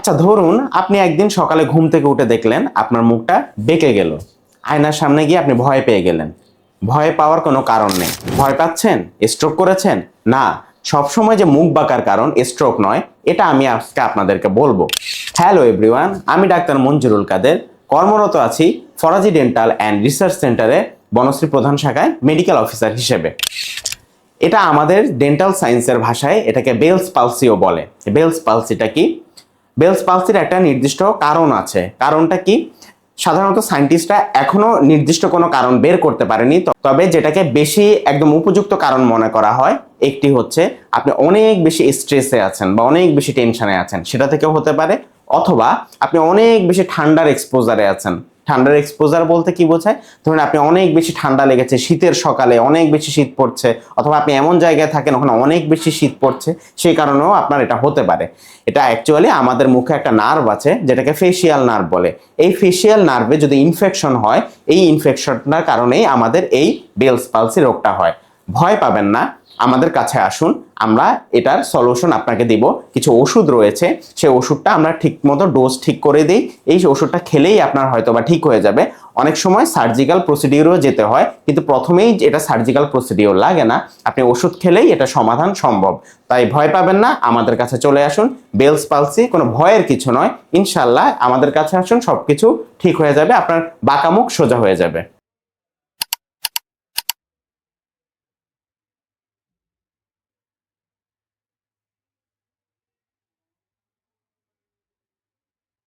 আচ্ছা ধরুন আপনি একদিন সকালে ঘুম থেকে উঠে দেখলেন আপনার মুখটা বেঁকে গেল। আয়নার সামনে গিয়ে আপনি ভয় পেয়ে গেলেন। ভয় পাওয়ার কোনো কারণ নেই। ভয় পাচ্ছেন? স্ট্রোক করেছেন? না। সবসময় যে মুখ বাঁকার কারণ স্ট্রোক নয়, এটা আমি আজকে আপনাদেরকে বলব। হ্যালো এভরিওয়ান, আমি ডাক্তার মঞ্জুরুল কাদের। কর্মরত আছি ফরাজি ডেন্টাল অ্যান্ড রিসার্চ সেন্টারে, বনশ্রী প্রধান শাখায় মেডিকেল অফিসার হিসেবে। এটা আমাদের ডেন্টাল সায়েন্সের ভাষায় এটাকে বেলস পালসিও বলে। বেলস পালসিটা কি? বেলস পালসির একটা নির্দিষ্ট কারণ আছে। কারণটা কি? সাধারণত সায়েন্টিস্টরা এখনও নির্দিষ্ট কোনো কারণ বের করতে পারেনি তবে যেটাকে বেশি একদম উপযুক্ত কারণ মনে করা হয়, একটি হচ্ছে আপনি অনেক বেশি স্ট্রেসে আছেন বা অনেক বেশি টেনশনে আছেন, সেটা থেকেও হতে পারে, অথবা আপনি অনেক বেশি ঠান্ডার এক্সপোজারে আছেন। ঠান্ডার এক্সপোজার বলতে কি বোঝায়? ধরুন আপনি অনেক বেশি ঠান্ডা লেগেছে, শীতের সকালে অনেক বেশি শীত পড়ছে, অথবা আপনি এমন জায়গায় থাকেন ওখানে অনেক বেশি শীত পড়ছে, সেই কারণেও আপনার এটা হতে পারে। এটা অ্যাকচুয়ালি আমাদের মুখে একটা নার্ভ আছে, যেটাকে ফেসিয়াল নার্ভ বলে। এই ফেসিয়াল নার্ভে যদি ইনফেকশন হয়, এই ইনফেকশনটার কারণেই আমাদের এই বেলস পালসি রোগটা হয়। ভয় পাবেন না। আমাদের কাছে আসুন, আমরা এটার সলিউশন আপনাকে দিব। কিছু ওষুধ রয়েছে, সেই ওষুধটা আমরা ঠিক মতো ডোজ ঠিক করে দিই। এই ওষুধটা খেলেই আপনার হয়তো বা ঠিক হয়ে যাবে। অনেক সময় সার্জিক্যাল প্রসিডিওরও যেতে হয়, কিন্তু প্রথমেই এটা সার্জিক্যাল প্রসিডিওর লাগে না। আপনি ওষুধ খেলেই এটা সমাধান সম্ভব। তাই ভয় পাবেন না, আমাদের কাছে চলে আসুন। বেলস পালসি, কোনো ভয়ের কিছু নয়। ইনশাল্লাহ আমাদের কাছে আসুন সব কিছু ঠিক হয়ে যাবে, আপনার বাঁকামুখ সোজা হয়ে যাবে।